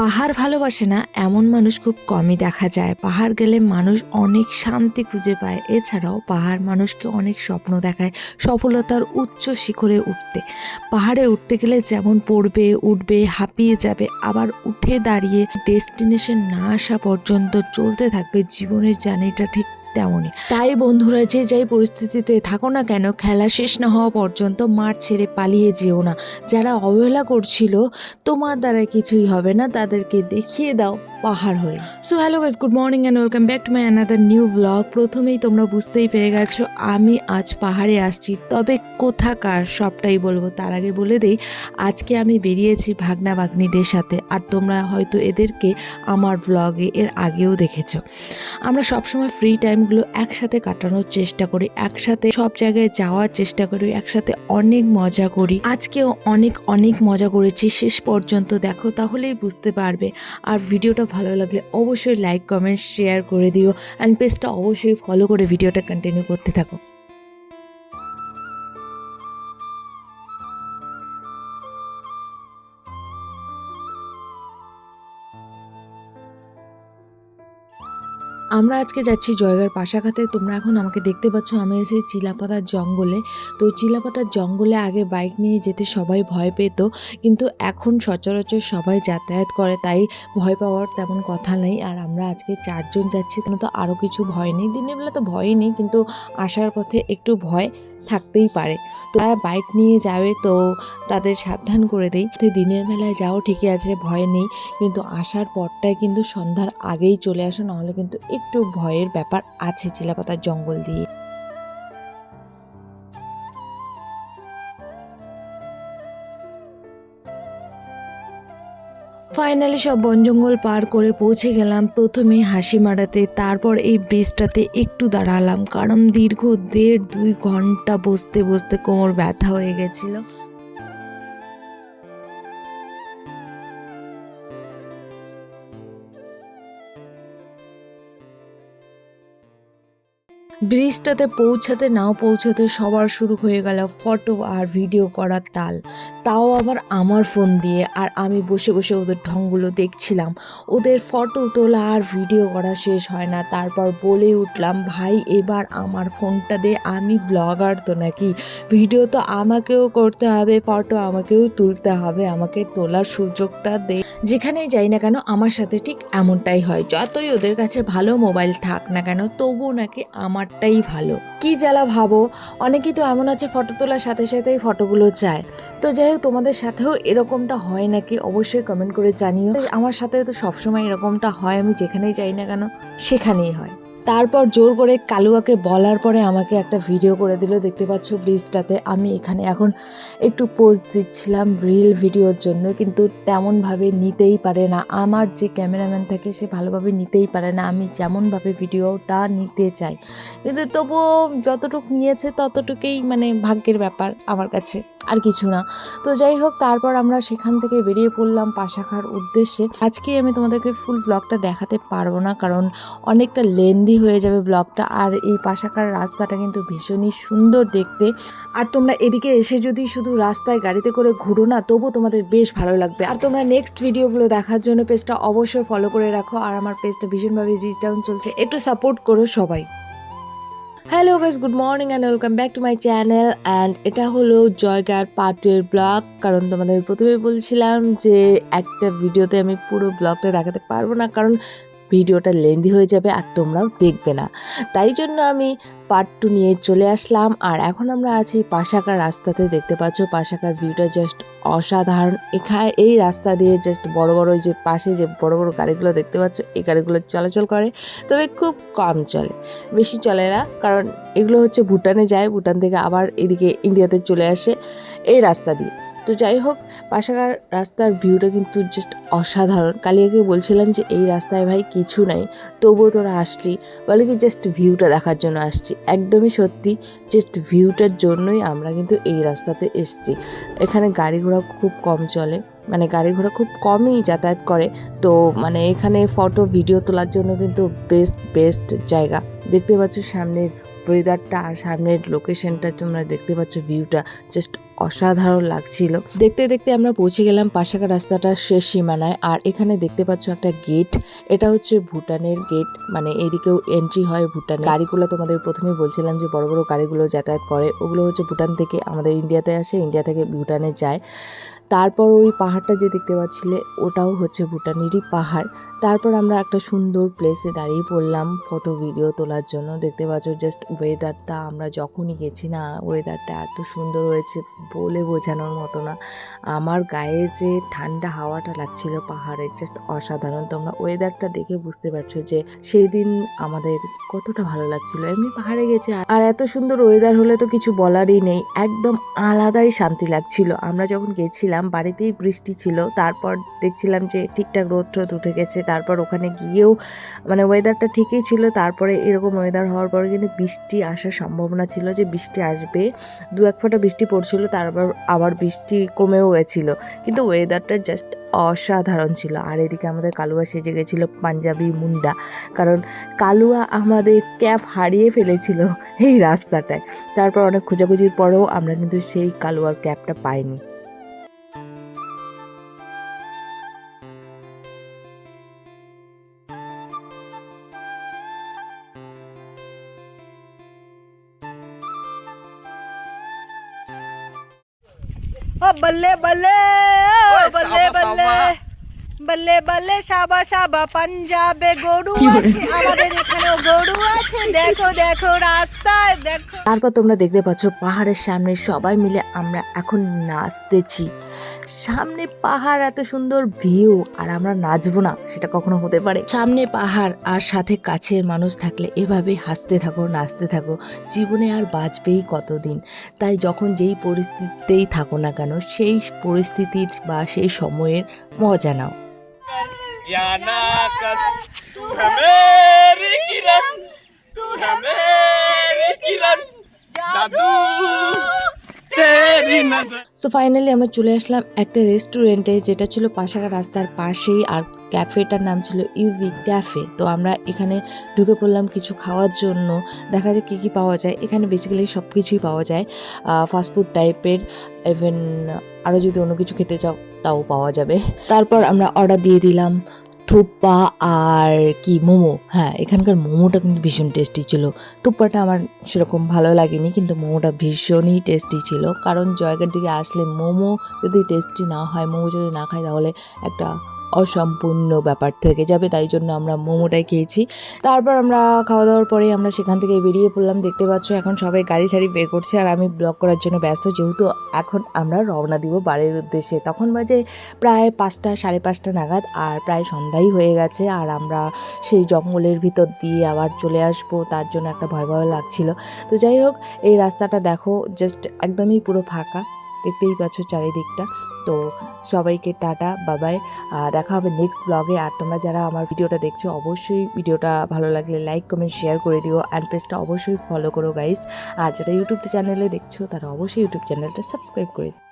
পাহাড় ভালোবাসে না, এমন মানুষ খুব কমই দেখা যায়। পাহাড় গেলে মানুষ অনেক শান্তি খুঁজে পায়। এছাড়াও পাহাড় মানুষকে অনেক স্বপ্ন দেখায় সফলতার উচ্চ শিখরে উঠতে। পাহাড়ে উঠতে গেলে যেমন পড়বে, উঠবে, হাঁপিয়ে যাবে, আবার উঠে দাঁড়িয়ে ডেস্টিনেশন না আসা পর্যন্ত চলতে থাকবে। জীবনের জার্নিটা ঠিক তেমনই। তাই বন্ধুরা, যে যাই পরিস্থিতিতে থাকো না কেন, খেলা শেষ না হওয়া পর্যন্ত মাঠ ছেড়ে পালিয়ে যেও না। যারা অবহেলা করছিল, তোমার দ্বারা কিছুই হবে না, তাদেরকে দেখিয়ে দাও। পাহাড় হয়ে। So hello guys good morning and welcome back to my another new blog প্রথমেই তোমরা বুঝতেই পেরে গেছো, আমি আজ পাহাড়ে আসছি। তবে কোথাকার সবটাই বলব, তার আগে বলে দেই, আজকে আমি বেরিয়েছি ভাগনা ভাগ্নিদের সাথে। আর তোমরা হয়তো এদেরকে আমার ব্লগে এর আগেও দেখেছ। আমরা সবসময় ফ্রি টাইমগুলো একসাথে কাটানোর চেষ্টা করি, একসাথে সব জায়গায় যাওয়ার চেষ্টা করি, একসাথে অনেক মজা করি। আজকেও অনেক অনেক মজা করেছি, শেষ পর্যন্ত দেখো, তাহলেই বুঝতে পারবে। আর ভিডিওটা ভালো লাগলে অবশ্যই লাইক কমেন্ট শেয়ার করে দিও অ্যান্ড পেজটা অবশ্যই ফলো করে ভিডিওটা কন্টিনিউ করতে থাকো। আমরা আজকে যাচ্ছি জয়গার পাশাঘাতে তোমরা এখন আমাকে দেখতে পাচ্ছ, আমি এসে চিলাপাতার জঙ্গলে। তো চিলাপাতার জঙ্গলে আগে বাইক নিয়ে যেতে সবাই ভয় পেত, কিন্তু এখন সচরাচর সবাই যাতায়াত করে, তাই ভয় পাওয়ার তেমন কথা নেই। আর আমরা আজকে চারজন যাচ্ছি তো আরও কিছু ভয় নেই। দিনের বেলা তো ভয়ই নেই, কিন্তু আসার পথে একটু ভয়। থাকতেই পারে। তো তারা বাইক নিয়ে যাবে, তো তাদের সাবধান করে দেই। তো দিনের বেলায় যাও, ঠিকই আছে, ভয় নেই। কিন্তু আসার পরটায় কিন্তু সন্ধ্যার আগেই চলে আসো, নাহলে কিন্তু একটু ভয়ের ব্যাপার আছে, চিলাপাতার জঙ্গল দিয়ে। ফাইনালি সব বন জঙ্গল পার করে পৌঁছে গেলাম প্রথমে হাসি মারাতে তারপর এই ব্রিজটাতে একটু দাঁড়ালাম, কারণ দীর্ঘ দেড় দুই ঘণ্টা বসতে বসতে কোমর ব্যথা হয়ে গেছিল। ব্রিজটাতে পৌঁছাতে, নাও পৌঁছাতে সবার শুরু হয়ে গেল ফটো আর ভিডিও করার তাল। তাও আবার আমার ফোন দিয়ে আর আমি বসে বসে ওদের ঢংগুলো দেখছিলাম। ওদের ফটো তোলা আর ভিডিও করা শেষ হয় না। তারপর বলে উঠলাম, ভাই, এবার আমার ফোনটা দে, আমি ব্লগার তো নাকি? ভিডিও তো আমাকেও করতে হবে, ফটো আমাকেও তুলতে হবে, আমাকে তোলার সুযোগটা দে। যেখানেই যাই না কেন, আমার সাথে ঠিক এমনটাই হয়। যতই ওদের কাছে ভালো মোবাইল থাক না কেন তবু নাকি আমারটাই ভালো। কি জ্বালা ভাবো? অনেকেই তো এমন আছে ফটো তোলার সাথে সাথেই ফটোগুলো চায়। তো যাই হোক, তোমাদের সাথেও এরকমটা হয় নাকি? অবশ্যই কমেন্ট করে জানিও। আমার সাথে তো সবসময় এরকমটা হয়, আমি যেখানেই যাই না কেন, সেখানেই হয়। তারপর জোর করে কালুয়াকে বলার পরে আমাকে একটা ভিডিও করে দিল। দেখতে পাচ্ছ ব্রিজটাতে আমি এখানে এখন একটু পোস্ট দিচ্ছিলাম রিল ভিডিওর জন্য, কিন্তু তেমনভাবে নিতেই পারে না। আমার যে ক্যামেরাম্যান থাকে সে ভালোভাবে নিতেই পারে না। আমি যেমনভাবে ভিডিওটা নিতে চাই। কিন্তু তবুও যতটুক নিয়েছে ততটুকুই মানে ভাগ্যের ব্যাপার আমার কাছে। আর কিছু না। তো যাই হোক, তারপর আমরা সেখান থেকে বেরিয়ে পড়লাম পাশাখার উদ্দেশ্যে। আজকে আমি তোমাদেরকে ফুল ব্লগটা দেখাতে পারব না, কারণ অনেকটা লেন্দি হয়ে যাবে ব্লগটা আর এই পাশাখার রাস্তাটা কিন্তু ভীষণই সুন্দর দেখতে। আর তোমরা এদিকে এসে যদি শুধু রাস্তায় গাড়িতে করে ঘুরো না তবু তোমাদের বেশ ভালো লাগবে। আর তোমরা নেক্সট ভিডিওগুলো দেখার জন্য পেজটা অবশ্যই ফলো করে রাখো, আর আমার পেজটা ভীষণভাবে রিচ ডাউন চলছে। একটু সাপোর্ট করো সবাই। Hello guys good morning and welcome back to my channel and এটা হলো জয়গার পার্ট টু এর ব্লগ কারণ তোমাদের প্রথমে বলছিলাম যে, একটা ভিডিওতে আমি পুরো ব্লগটা দেখাতে পারব না। কারণ ভিডিওটা লেন্দি হয়ে যাবে আর তোমরাও দেখবে না। তাই জন্য আমি পার্ট টু নিয়ে চলে আসলাম। আর এখন আমরা আছি পাশাকার রাস্তাতে। দেখতে পাচ্ছ পাশাকার ভিউটা জাস্ট অসাধারণ। এখানে এই রাস্তা দিয়ে জাস্ট বড় বড় যে পাশে যে বড় বড় গাড়িগুলো দেখতে পাচ্ছ, এই গাড়িগুলো চলাচল করে, তবে খুব কম চলে। বেশি চলে না, কারণ এগুলো হচ্ছে ভুটানে যায়। ভুটান থেকে আবার এদিকে ইন্ডিয়াতে চলে আসে। এই রাস্তা দিয়ে। তো যাই হোক পাশাকার রাস্তার ভিউটা কিন্তু জাস্ট অসাধারণ। কালিয়াকে বলছিলাম যে, এই রাস্তায় ভাই কিছু নাই, তবুও তোরা আসলি। বলে কি জাস্ট ভিউটা দেখার জন্য আসছি। একদমই সত্যি জাস্ট ভিউটার জন্যই আমরা কিন্তু এই রাস্তাতে এসছি। এখানে গাড়ি ঘোড়া খুব কম চলে। মানে গাড়ি ঘোড়া খুব কমই যাতায়াত করে। তো মানে এখানে ফটো ভিডিও তোলার জন্য কিন্তু বেস্ট বেস্ট জায়গা। দেখতে পাচ্ছ সামনের ওয়েদারটা আর সামনের লোকেশনটা তোমরা দেখতে পাচ্ছ ভিউটা জাস্ট অসাধারণ লাগছিল। দেখতে দেখতে আমরা পৌঁছে গেলাম পাশাকা রাস্তাটার শেষ সীমানায়। আর এখানে দেখতে পাচ্ছ একটা গেট এটা হচ্ছে ভুটানের গেট মানে এদিকেও এন্ট্রি হয় ভুটান গাড়িগুলো তোমাদের প্রথমেই বলছিলাম যে বড় বড় গাড়িগুলো যাতায়াত করে। ওগুলো হচ্ছে ভুটান থেকে আমাদের ইন্ডিয়াতে আসে। ইন্ডিয়া থেকে ভুটানে যায়। তারপর ওই পাহাড়টা যে দেখতে পাচ্ছিলে, ওটাও হচ্ছে ভুটানেরই পাহাড়। তারপর আমরা একটা সুন্দর প্লেসে দাঁড়িয়ে পড়লাম ফটো ভিডিও তোলার জন্য। দেখতে পাচ্ছ জাস্ট ওয়েদারটা আমরা যখনই গেছি না ওয়েদারটা এত সুন্দর হয়েছে বলে বোঝানোর মতো না। আমার গায়ে যে ঠান্ডা হাওয়াটা লাগছিল পাহাড়ের জাস্ট অসাধারণ। তোমরা ওয়েদারটা দেখে বুঝতে পারছ যে সেই দিন আমাদের কতটা ভালো লাগছিল। এমনি পাহাড়ে গেছে আর- এত সুন্দর ওয়েদার হলে তো কিছু বলারই নেই। একদম আলাদাই শান্তি লাগছিল। আমরা যখন গেছিলাম বাড়িতেই বৃষ্টি ছিল। তারপর দেখছিলাম যে ঠিকঠাক রোদ টোদ উঠে গেছে। তারপর ওখানে গিয়েও মানে ওয়েদারটা ঠিকই ছিল। তারপরে এরকম ওয়েদার হওয়ার পরে কিন্তু বৃষ্টি আসার সম্ভাবনা ছিল যে বৃষ্টি আসবে। দু এক ফোঁটা বৃষ্টি পড়ছিল, তারপর আবার বৃষ্টি কমেও গেছিল। কিন্তু ওয়েদারটা জাস্ট অসাধারণ ছিল। আর এদিকে আমাদের কালুয়া সেজে গেছিল পাঞ্জাবি মুন্ডা। কারণ কালুয়া আমাদের ক্যাব হারিয়ে ফেলেছিল এই রাস্তাটায়। তারপর অনেক খোঁজাখুঁজির পরেও আমরা কিন্তু সেই কালুয়ার ক্যাবটা পাইনি। ও বল্লে বল্লে বল্লে সাবা, বল্লে সাবা। বল্লে বল্লে সাবা সাবা পাঞ্জাবে গরু আছে আমাদের এখানেও গরু আছে। দেখো দেখো রাস্তায় দেখো। তারপর তোমরা দেখতে পাচ্ছ পাহাড়ের সামনে সবাই মিলে আমরা এখন নাচতেছি। সামনে পাহাড় এত সুন্দর ভিউ আর আমরা নাচবো না সেটা কখনো হতে পারে সামনে পাহাড় আর সাথে কাছের মানুষ থাকলে এভাবে হাসতে থাকো নাচতে থাকো জীবনে আর বাঁচবেই কতদিন তাই যখন যেই পরিস্থিতিতেই থাকো না কেন সেই পরিস্থিতির বা সেই সময়ের মজা নাও या ना कर तू है मेरी किरण तू है मेरी किरण সো ফাইনালি আমরা চলে আসলাম একটা রেস্টুরেন্টে যেটা ছিল পাশাকা রাস্তার পাশেই আর ক্যাফেটার নাম ছিল ইউভি ক্যাফে তো আমরা এখানে ঢুকে পড়লাম কিছু খাওয়ার জন্য। দেখা যায় কী কী পাওয়া যায়। এখানে বেসিক্যালি সব কিছুই পাওয়া যায়। ফাস্টফুড টাইপের ইভেন আরও যদি অন্য কিছু খেতে চাও তাও পাওয়া যাবে। তারপর আমরা অর্ডার দিয়ে দিলাম। থুপ্পা আর কি, মোমো। হ্যাঁ এখানকার মোমোটা কিন্তু ভীষণ টেস্টি ছিল। থুপ্পাটা আমার সেরকম ভালো লাগেনি, কিন্তু মোমোটা ভীষণই টেস্টি ছিল। কারণ জয়গার দিকে আসলে মোমো যদি টেস্টি না হয়, মোমো যদি না খায় তাহলে একটা অসম্পূর্ণ ব্যাপার থেকে যাবে, তাই জন্য আমরা মোমোটাই খেয়েছি। তারপর আমরা খাওয়া দাওয়ার পরে আমরা সেখান থেকে বেরিয়ে পড়লাম। দেখতে পাচ্ছ এখন সবাই গাড়ি ঠাড়ি বের করছে আর আমি ব্লগ করার জন্য ব্যস্ত, যেহেতু এখন আমরা রওনা দিব বাড়ির উদ্দেশ্যে। তখন বাজে প্রায় পাঁচটা, সাড়ে পাঁচটা নাগাদ আর প্রায় সন্ধ্যাই হয়ে গেছে আর আমরা সেই জঙ্গলের ভিতর দিয়ে আবার চলে আসব, তার জন্য একটা ভয় ভয় লাগছিল। তো যাই হোক, এই রাস্তাটা দেখো জাস্ট একদমই পুরো ফাঁকা। দেখতেই পাচ্ছ চারিদিকটা। তো সবাইকে টাটা বাবাই দেখা হবে নেক্সট ব্লগে আর তোমরা যারা আমার ভিডিওটা দেখছ, অবশ্যই ভিডিওটা ভালো লাগলে লাইক কমেন্ট শেয়ার করে দিও। অ্যান্ড পেজটা অবশ্যই ফলো করো গাইস আর যারা ইউটিউব চ্যানেলে দেখছ, তারা অবশ্যই ইউটিউব চ্যানেলটা সাবস্ক্রাইব করে দিও।